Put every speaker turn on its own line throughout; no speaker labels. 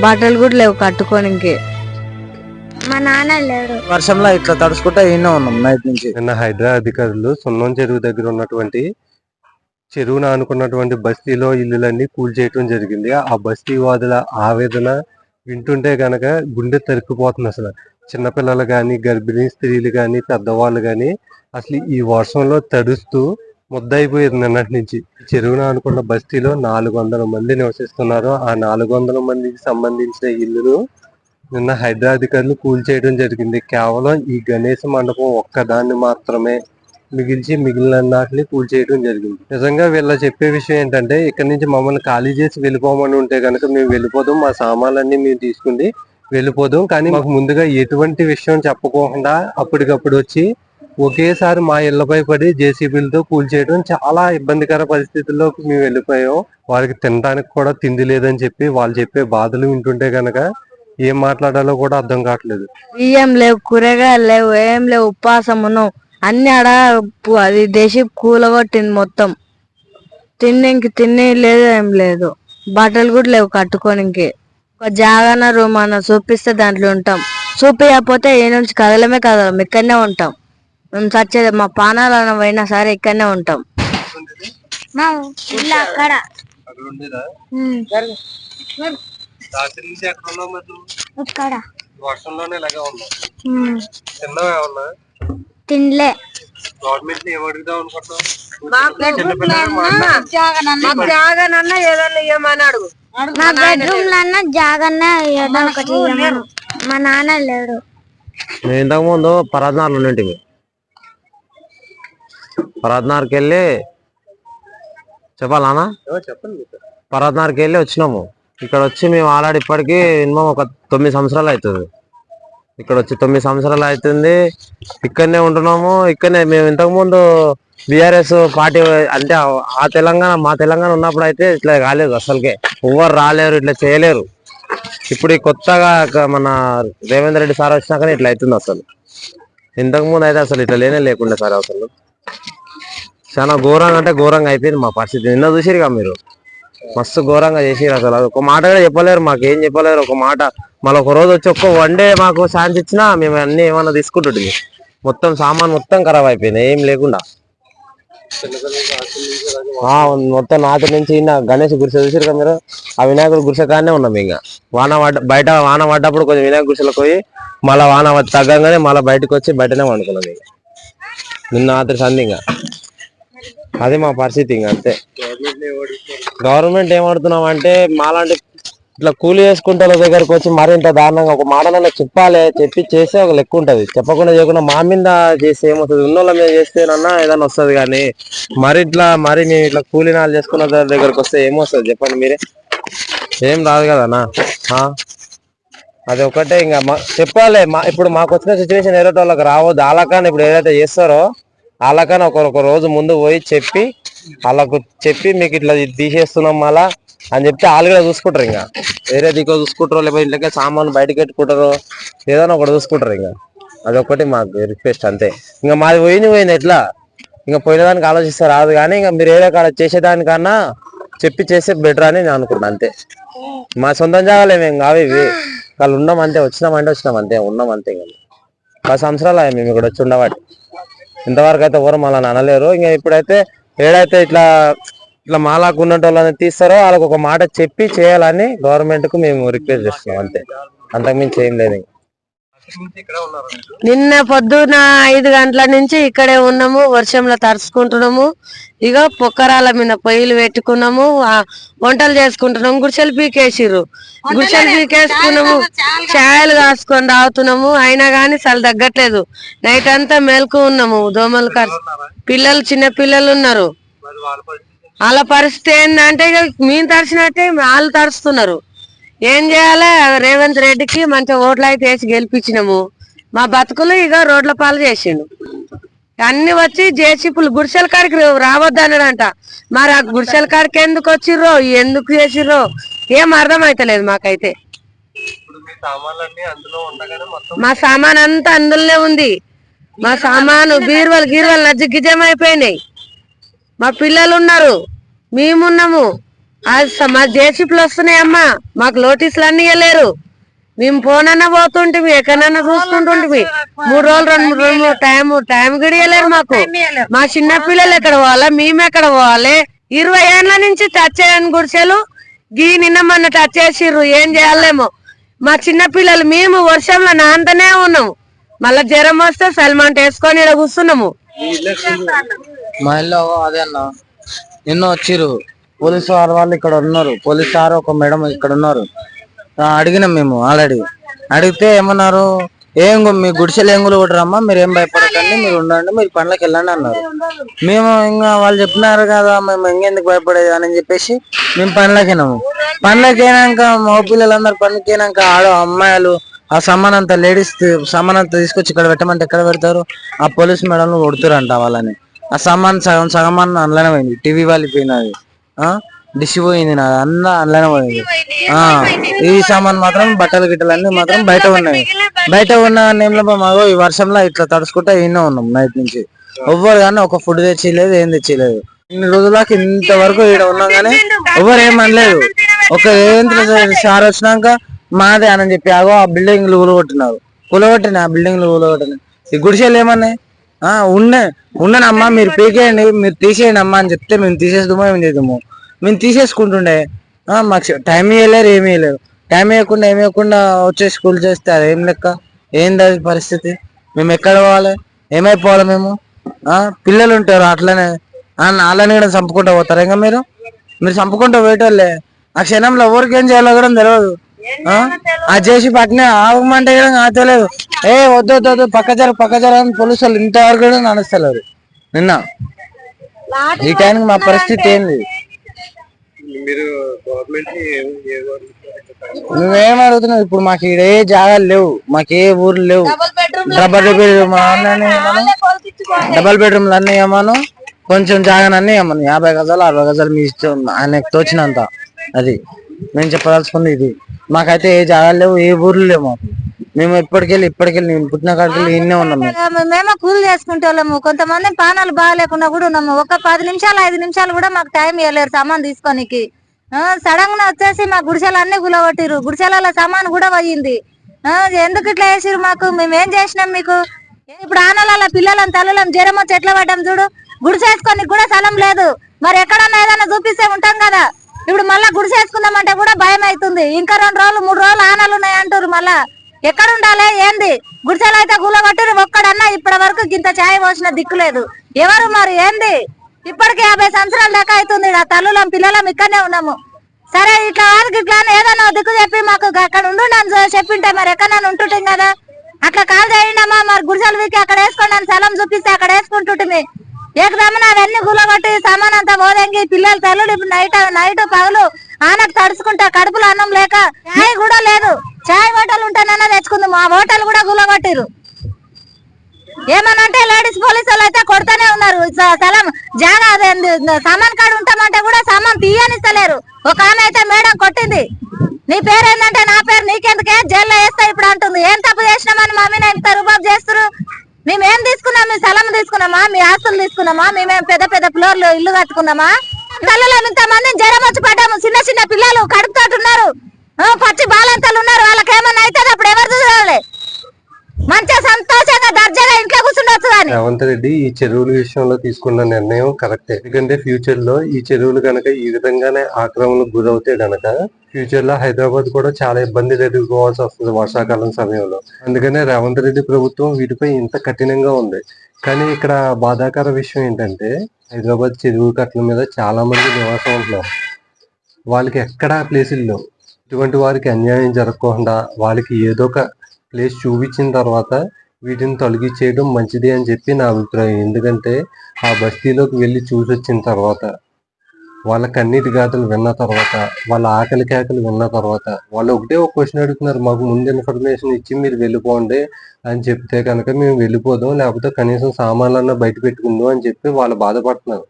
బట్టలు కూడా లేవు కట్టుకోనికి.
మా నాన్న లేడు
వర్షంలో ఇట్లా తడుచుకుంటా ఈయన ఉన్నాం నైట్ నుంచి.
నిన్న హైదరాబాద్ అధికారులు సున్నం చెరువు దగ్గర ఉన్నటువంటి చెరువును ఆనుకున్నటువంటి బస్తీలో ఇల్లులన్నీ కూల్చేయటం జరిగింది. ఆ బస్తీ వాదుల ఆవేదన వింటుంటే గనక గుండె తరుక్కుపోతుంది అసలు. చిన్నపిల్లలు కానీ గర్భిణీ స్త్రీలు కానీ పెద్దవాళ్ళు కానీ అసలు ఈ వర్షంలో తడుస్తూ ముద్దయిపోయింది నిన్నటి నుంచి. చెరువున చెరువును బస్తీలో నాలుగు వందల మంది నివసిస్తున్నారు. ఆ నాలుగు వందల మందికి సంబంధించిన ఇల్లును నిన్న హైదరాధికారులు కూల్చేయడం జరిగింది. కేవలం ఈ గణేష్ మండపం ఒక్కదాన్ని మాత్రమే మిగిల్చి మిగిలిన వాటిని కూల్చేయడం జరిగింది. నిజంగా వీళ్ళ చెప్పే విషయం ఏంటంటే ఇక్కడ నుంచి మమ్మల్ని ఖాళీ చేసి వెళ్ళిపోమని ఉంటే కనుక మేము వెళ్ళిపోదాం మా సామాన్లన్నీ మేము తీసుకుని వెళ్ళిపోదాం. కానీ మాకు ముందుగా ఎటువంటి విషయం చెప్పకుండా అప్పటికప్పుడు వచ్చి ఒకేసారి మా ఇళ్ళపై పడి జేసీబీలతో కూల్చేయడం చాలా ఇబ్బందికర పరిస్థితుల్లోకి మేము వెళ్ళిపోయాం. వాళ్ళకి తినడానికి కూడా తిండి లేదని చెప్పి వాళ్ళు చెప్పే బాధలు వింటుంటే గనక ఏం మాట్లాడాలో కూడా అర్థం కావట్లేదు.
బియ్యం లేవు కూరగాయలు లేవు ఏం లేవు ఉపాసం ఉన్నాం. అన్ని ఆడ అది దేశీ కూలగొట్టింది మొత్తం. తిన్నికి తిని లేదు ఏం లేదు. బట్టలు కూడా లేవు కట్టుకోనికి. ఒక జాగన రూమ్ అన్న చూపిస్తే దాంట్లో ఉంటాం. చూపించకపోతే ఏ నుంచి కదలమే కదలం ఇక్కడనే ఉంటాం. మేము చచ్చేది మా పానాలన్న పోయినా సరే ఇక్కడనే ఉంటాం.
మా ఇల్లు అక్కడ.
అక్కడ ఉండేదా
ఉమ్,
రాత్రి నుంచి ఎక్కడ ఉన్నావు మరి నువ్వు?
ఇక్కడ.
వర్షంలోనే ఇలాగే ఉన్నావు.
ఉమ్,
తిన్నావా ఏమన్నా?
తినలే.
గవర్నమెంట్ని ఏం అడుగుదాం అనుకుంటున్నావు?
జాగనన్న ఏదన్నా ఇవ్వమని అడుగు.
మా బెడ్రూమ్లో జాగన్న ఏదో ఒకటి ఇయ్యమను. మా నాన్న లేడు.
మేము ఇంతకు ముందు పరద్నార్లు ఉండింటివి పరద్నార్కి వెళ్ళి చెప్పాలనా
చెప్పండి
పరద్నార్కి వెళ్ళి వచ్చినాము. ఇక్కడ వచ్చి మేము ఆల్రెడీ ఇప్పటికి మినిమం ఒక తొమ్మిది సంవత్సరాలు అవుతుంది. ఇక్కడ వచ్చి తొమ్మిది సంవత్సరాలు అవుతుంది. ఇక్కడనే ఉంటున్నాము. ఇక్కడనే మేము ఇంతకు ముందు బీఆర్ఎస్ పార్టీ అంటే ఆ- తెలంగాణ మా తెలంగాణ ఉన్నప్పుడు అయితే ఇట్లా కాలేదు అసలుకే. ఎవ్వరు రాలేరు ఇట్లా చేయలేరు. ఇప్పుడు ఈ కొత్తగా మన రేవంత్ రెడ్డి సార్ వచ్చినాకనే ఇట్లా అవుతుంది అసలు. ఇంతకు ముందు అయితే అసలు ఇట్లా లేనే లేకుండా సార్ అసలు. చాలా ఘోరంగా అంటే ఘోరంగా అయిపోయింది మా పరిస్థితి. నిన్న చూసిరుగా మీరు? మస్తు ఘోరంగా చేసిరు అసలు. ఒక మాట కూడా చెప్పలేరు మాకు ఏం చెప్పలేరు. ఒక మాట మళ్ళీ ఒక రోజు వచ్చి ఒక్క వన్ డే మాకు ఛాన్స్ ఇచ్చినా మేము అన్ని ఏమన్నా తీసుకుంటుంది మొత్తం సామాన్ మొత్తం ఖరాబ్ అయిపోయింది ఏం లేకుండా. మొత్తం నాటి నుంచి ఇన్న గణేష్ గురిసె చూసిరుగా మీరు? ఆ వినాయకుడు గురిసె కాడనే ఉన్నాం ఇంకా. వాన పడ్డ బయట వాన పడ్డప్పుడు కొంచెం వినాయక గురిసెలకు పోయి మళ్ళీ వాన తగ్గంగానే మళ్ళీ బయటకు వచ్చి బయటనే వండుకున్నాం ఇంకా. నిన్న రాత్రి సంధి ఇంకా అదే మా పరిస్థితి ఇంకా అంతే. గవర్నమెంట్ ఏమడుతున్నాం అంటే మాలాంటి ఇట్లా కూలి చేసుకుంటే దగ్గరకు వచ్చి మరింత దారుణంగా ఒక మాటలలో చెప్పాలి చెప్పి చేస్తే ఒక లెక్క ఉంటది. చెప్పకుండా చేయకుండా మా మీద చేస్తే ఏమొస్తుంది ఉన్నోళ్ళ మీద చేస్తేనన్నా ఏదైనా వస్తుంది కానీ మరి ఇట్లా మరి మేము ఇట్లా కూలీనాలు చేసుకున్న దగ్గరకు వస్తే ఏమొస్తుంది చెప్పండి మీరే. ఏం రాదు కదనా ఆ? అది ఒకటే ఇంకా చెప్పాలి మా ఇప్పుడు మాకు వచ్చిన సిచ్యువేషన్ ఏదో వాళ్ళకి రావద్దు అలాకని ఇప్పుడు ఏదైతే చేస్తారో అలాగని ఒకరొక రోజు ముందు పోయి చెప్పి వాళ్ళకు చెప్పి మీకు ఇట్లా తీసేస్తున్నాం మళ్ళా అని చెప్తే వాళ్ళు కూడా చూసుకుంటారు ఇంకా. వేరే దిక్కు చూసుకుంటారో లేకపోతే ఇంట్లోకి సామాన్లు బయటకి పెట్టుకుంటారో ఏదైనా ఒకటి చూసుకుంటారు ఇంకా. అదొకటి మాకు రిక్వెస్ట్ అంతే. ఇంకా మాది పోయింది పోయింది ఎట్లా? ఇంకా పోయిన దానికి ఆలోచిస్తే రాదు కానీ ఇంకా మీరు ఏదో కాడ చేసేదానికన్నా చెప్పి చేస్తే బెటర్ అని నేను అనుకుంటున్నాను అంతే. మా సొంతం జాగాలే మేము కావు ఇవి. వాళ్ళు ఉన్నాం అంతే వచ్చినామంటే వచ్చినాం అంతే ఉన్నాం అంతే ఇంకా. పది సంవత్సరాలు మేము ఇక్కడ వచ్చి ఉండవాటి ఇంతవరకు అయితే ఎవరు మళ్ళీ అనలేరు. ఇంకా ఇప్పుడైతే ఏడైతే ఇట్లా ఇట్లా మాలాకు ఉన్న వాళ్ళని తీస్తారో వాళ్ళకి ఒక మాట చెప్పి చేయాలని గవర్నమెంట్కు మేము రిక్వెస్ట్ చేస్తున్నాం అంతే. అంతకుమించి ఏం లేదు ఇంకా.
ఇక్కడ ఉన్నారు మీరు.
నిన్న పొద్దున ఐదు గంటల నుంచి ఇక్కడే ఉన్నాము వర్షంలో తడుచుకుంటున్నాము. ఇక పొక్కరాల మీద పొయ్యిలు పెట్టుకున్నాము వంటలు చేసుకుంటున్నాము గుడిసెలు పీకేసిర్రు. గుడిసెలు పీకేసుకున్నాము ఛాయలు కాసుకొని తాగుతున్నాము అయినా గానీ చలి తగ్గట్లేదు. నైట్ అంతా మేల్కు ఉన్నాము దోమలు కర్ పిల్లలు చిన్న పిల్లలు ఉన్నారు.
వాళ్ళ పరిస్థితి
ఏంటంటే ఇక మేము తడిచినట్టే వాళ్ళు తడుస్తున్నారు. ఏం చేయాలి? రేవంత్ రెడ్డికి మంచి ఓట్లు అయితే వేసి గెలిపించినాము. మా బతుకులు ఇక రోడ్ల పాలు చేసిండు. అన్ని వచ్చి జేసీపులు గుడిసెల కాడికి రా- రావద్దు అన్నాడంట మరి ఆ గుడిసెల కాడికి ఎందుకు వచ్చిర్రో? ఎందుకు చేసిర్రో? ఏం అర్థం అయితలేదు మాకైతే
మీ
సామాన్ అంతా అందులోనే ఉంది. మా సామాను బీరువలు గీరువలు నజ్జ గిజం అయిపోయినాయి. మా పిల్లలు ఉన్నారు. మేమున్నాము. మా జేసీపీలు వస్తున్నాయమ్మా మాకు నోటీసులు అన్ని ఇవ్వలేరు మేము ఫోనన్నా పోతుంటిమి ఎక్కడన్నా చూసుకుంటుంటిమి మూడు రోజులు రెండు మూడు రోజులు టైం టైం గడియలేరు మాకు. మా చిన్న పిల్లలు ఎక్కడ పోవాలి? మేము ఎక్కడ పోవాలి? ఇరవై ఏళ్ళ నుంచి టచ్ చేయని గుడిసెలు గీ నిన్న మొన్న టచ్ చేసిర్రు. ఏం చేయాలేమో. మా చిన్న పిల్లలు మేము వర్షంలో నాంతనే ఉన్నాము మళ్ళా జ్వరం వస్తే సల్మాన్ వేసుకొని ఇక్కడ కూర్చున్నాము.
మా ఇల్లు అదే అన్న. నిన్న వచ్చిర్రు. పోలీసు వారు వాళ్ళు ఇక్కడ ఉన్నారు. పోలీసు సార్ ఒక మేడం ఇక్కడ ఉన్నారు. అడిగినాం మేము ఆల్రెడీ. అడిగితే ఏమన్నారు? ఏం మీ గుడిసెలు ఏం కొట్టరమ్మా మీరు ఏం భయపడకండి మీరు ఉండండి మీరు పనులకు వెళ్ళండి అన్నారు. మేము ఇంకా వాళ్ళు చెప్పినారు కదా మేము ఇంకెందుకు భయపడేది అని చెప్పేసి మేము పనులకి పనులకైనాక అయినాక మా పిల్లలందరూ పనులకైనాక అయినాక ఆడ అమ్మాయిలు ఆ సామాన్ అంతా లేడీస్ సామాన్ అంతా తీసుకొచ్చి ఇక్కడ పెట్టమంటే ఎక్కడ పెడతారు? ఆ పోలీస్ మేడం కొడుతురంట వాళ్ళని. ఆ సామాన్ సగం సగమాన్ అందులోనే పోయింది. టీవీ వాళ్ళిపోయినది పోయినది డిష్ పోయింది నాది అన్న అందులోనే పోయింది. ఆ ఈ సామాన్ మాత్రం బట్టలు గిట్టలు అన్ని మాత్రం బయట ఉన్నాయి. బయట ఉన్న నేమ్లో మాగో ఈ వర్షంలో ఇట్లా తడుచుకుంటా ఈయన ఉన్నాం నైట్ నుంచి. ఎవ్వరు కానీ ఒక ఫుడ్ తెచ్చిలేదు ఏం తెచ్చిలేదు ఇన్ని రోజులకి ఇంతవరకు ఇక్కడ ఉన్నాం కానీ ఎవ్వరు ఏం అనలేదు. ఒక ఏంటి సార్ వచ్చినాక మాదే అని చెప్పి ఆగో ఆ బిల్డింగ్లు కూలగొట్టినారు. కూలగొట్టిన ఆ బిల్డింగ్లు కూలగొట్టిన. ఈ గుడిసెలు ఏమన్నాయి? ఆ ఉన్నాయి. ఉన్నానమ్మా మీరు పీకేయండి మీరు తీసేయండి అమ్మా అని చెప్తే మేము తీసేస్తామో ఏం చేద్దాము. మేము తీసేసుకుంటుండే. ఆ, మాకు టైం ఇవ్వలేరు ఏమి ఇవ్వలేరు టైం ఇవ్వకుండా ఏమి ఇవ్వకుండా వచ్చేసి స్కూల్ చేస్తే అది ఏం లెక్క? ఏంది అది పరిస్థితి? మేము ఎక్కడ పోవాలి? ఏమైపోవాలి మేము? ఆ పిల్లలు ఉంటారు అట్లనే. వాళ్ళని కూడా చంపుకుంటూ పోతారు ఇంకా మీరు? మీరు చంపుకుంటూ పోయేటోళ్ళే. ఆ క్షణంలో ఎవరికి ఏం చేయాలో కూడా తెలియదు. ఆ? చేసి పక్కనే ఆగమంటే కూడా నాకు తెలియదు. ఏ వద్దు వద్దు వద్దు పక్క జర పక్క జర అని పోలీసులు ఇంతవరకు కూడా నడుస్తలేరు. నిన్న. ఈ టైంకి మా పరిస్థితి ఏంది?
మీరు గవర్నమెంట్
నువ్వేం అడుగుతున్నావు? ఇప్పుడు మాకు ఈడ ఏ జాగాలు లేవు. మాకు ఏ ఊర్లు లేవు. డబల్ బెడ్రూమ్ డబల్ బెడ్రూమ్లు అన్నీ ఏమను కొంచెం జాగాను అన్నీ ఏమను యాభై గజాలు అరవై గజాలు మీ ఇష్టం ఆయనకు తోచినంత. అది. మేము చెప్పదలుచుకుంది ఇది. మాకైతే ఏ జాగాలు లేవు ఏ ఊర్లు లేవు మాకు. మేము ఎప్పటికెళ్ళి ఇప్పటికెళ్ళి నేను పుట్టిన కాడికి ఇన్నే ఉన్నాం మేము.
కూలి చేసుకుంటే వాళ్ళము కొంతమంది పానాలు బాగాలేకుండా కూడా ఉన్నాము. ఒక పది నిమిషాలు ఐదు నిమిషాలు కూడా మాకు టైం ఇవ్వలేరు సామాన్ తీసుకోనికి. సడన్గా వచ్చేసి మా గుడిసెలు అన్ని గులగొట్టిరు గుడిసెల సామాన్ కూడా పోయింది. ఎందుకు ఇట్లా వేసిరు మాకు? మేము ఏం చేసినాం మీకు? ఇప్పుడు ఆనల పిల్లలం తల్లులం జ్వరం వచ్చి ఎట్లా పడ్డాం చూడు? గుడిసేసుకొని కూడా స్థలం లేదు. మరి ఎక్కడన్నా ఏదైనా చూపిస్తే ఉంటాం కదా. ఇప్పుడు మళ్ళా గుడిసేసుకుందామంటే కూడా భయం అవుతుంది ఇంకా రెండు రోజులు మూడు రోజులు ఆనలు ఉన్నాయి అంటారు మళ్ళా. ఎక్కడ ఉండాలి ఏంది? గుడిసెలు అయితే గులగొట్టిరు ఒక్కడన్నా ఇప్పటి వరకు ఇంత ఛాయ్ పోసిన దిక్కు లేదు. ఎవరు మరి? ఏంది? ఇప్పటికి యాభై సంవత్సరాల దాకా అవుతుంది ఆ తల్లులం పిల్లలం ఇక్కడనే ఉన్నాము. సరే ఇట్లా వాళ్ళకి ఇట్లా ఏదైనా దిక్కు చెప్పి మాకు అక్కడ ఉండు చెప్పింటే మరి ఎక్కడన్నా ఉంటుంటాం కదా? అట్లా కాల్ చేయండమ్మా మరి గుడిసెలు వీకి అక్కడ వేసుకోండి అని స్థలం చూపిస్తే అక్కడ వేసుకుంటుంటుంది ఏకదమ్మన అవన్నీ గులగొట్టి సామాన్ అంతా పోదంగి పిల్లలు తల్లుడు ఇప్పుడు నైట్ నైట్ పగలు ఆనకు తడుచుకుంటా కడుపులో అన్నం లేక చాయ్ కూడా లేదు. చాయ్ హోటల్ ఉంటానన్నా తెచ్చుకుందాం. ఆ హోటల్ కూడా గులగొట్టిరు ఏమనంటే లేడీస్ పోలీసు వాళ్ళు అయితే కొడతానే ఉన్నారు. స్థలం జాగా అదేంది, సామాన్ ఉంటామంటే కూడా సామాన్ తీయనిస్తలేరు. ఒక ఆమె అయితే మేడం కొట్టింది. నీ పేరు ఏంటంటే నా పేరు నీకెందుకే? జైల్లో వేస్తా ఇప్పుడు అంటుంది. ఏం తప్పు చేసినామని మా మీద ఎంత రూపాయలు చేస్తారు మేమేం తీసుకున్నాం? మీ స్థలం తీసుకున్నామా? మీ ఆస్తులు తీసుకున్నామా? మేమేం పెద్ద పెద్ద ఫ్లోర్లు ఇల్లు కట్టుకున్నామా? తల్లలో ఇంత మంది జ్వరం వచ్చి పడ్డాము. చిన్న చిన్న పిల్లలు కడుపుతోటి ఉన్నారు ఆ, పచ్చి బాలంతలు ఉన్నారు వాళ్ళకి ఏమన్నా అవుతుంది అప్పుడు ఎవరు చూడాలి మంచిగా సంతోషంగా దర్జాగా ఇంట్లో కూర్చుండొచ్చు కానీ
రేవంత్ రెడ్డి ఈ చెరువుల విషయంలో తీసుకున్న నిర్ణయం కరెక్టే. ఎందుకంటే ఫ్యూచర్లో ఈ చెరువులు గనక ఈ విధంగానే ఆక్రమణకు గురవుతే గనక ఫ్యూచర్లో హైదరాబాద్ కూడా చాలా ఇబ్బందులు ఎదుర్కోవాల్సి వస్తుంది వర్షాకాలం సమయంలో. అందుకనే రేవంత్ రెడ్డి ప్రభుత్వం వీటిపై ఇంత కఠినంగా ఉంది. కానీ ఇక్కడ బాధాకర విషయం ఏంటంటే హైదరాబాద్ చెరువు కట్టల మీద చాలా మంది నివాసం ఉంటున్నారు. వాళ్ళకి ఎక్కడా ప్లేసులు ఇటువంటి వారికి అన్యాయం జరగకుండా వాళ్ళకి ఏదో ఒక ప్లేస్ చూపించిన తర్వాత వీటిని తొలగించేయడం మంచిది అని చెప్పి నా అభిప్రాయం. ఎందుకంటే ఆ బస్తీలోకి వెళ్ళి చూసి వచ్చిన తర్వాత వాళ్ళ కన్నీటి గాథలు విన్న తర్వాత వాళ్ళ ఆకలి కేకలు విన్న తర్వాత వాళ్ళు ఒకటే ఒక క్వశ్చన్ అడుగుతున్నారు మాకు ముందు ఇన్ఫర్మేషన్ ఇచ్చి మీరు వెళ్ళిపోండి అని చెప్తే కనుక మేము వెళ్ళిపోదాం లేకపోతే కనీసం సామాన్లన్నా బయట పెట్టుకుందాం అని చెప్పి వాళ్ళు బాధపడుతున్నారు.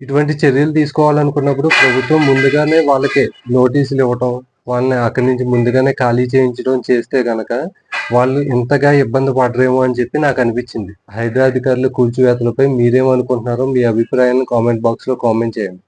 ఇటువంటి చర్యలు తీసుకోవాలనుకున్నప్పుడు ప్రభుత్వం ముందుగానే వాళ్ళకి నోటీసులు ఇవ్వటం వాళ్ళని అక్కడి నుంచి ముందుగానే ఖాళీ చేయించడం చేస్తే కనుక వాళ్ళు ఇంతగా ఇబ్బంది పడరేమో అని చెప్పి నాకు అనిపించింది. హైదరాబాద్ అధికారుల కూల్చివేతలపై మీరేమనుకుంటున్నారో మీ అభిప్రాయాన్ని కామెంట్ బాక్స్లో కామెంట్ చేయండి.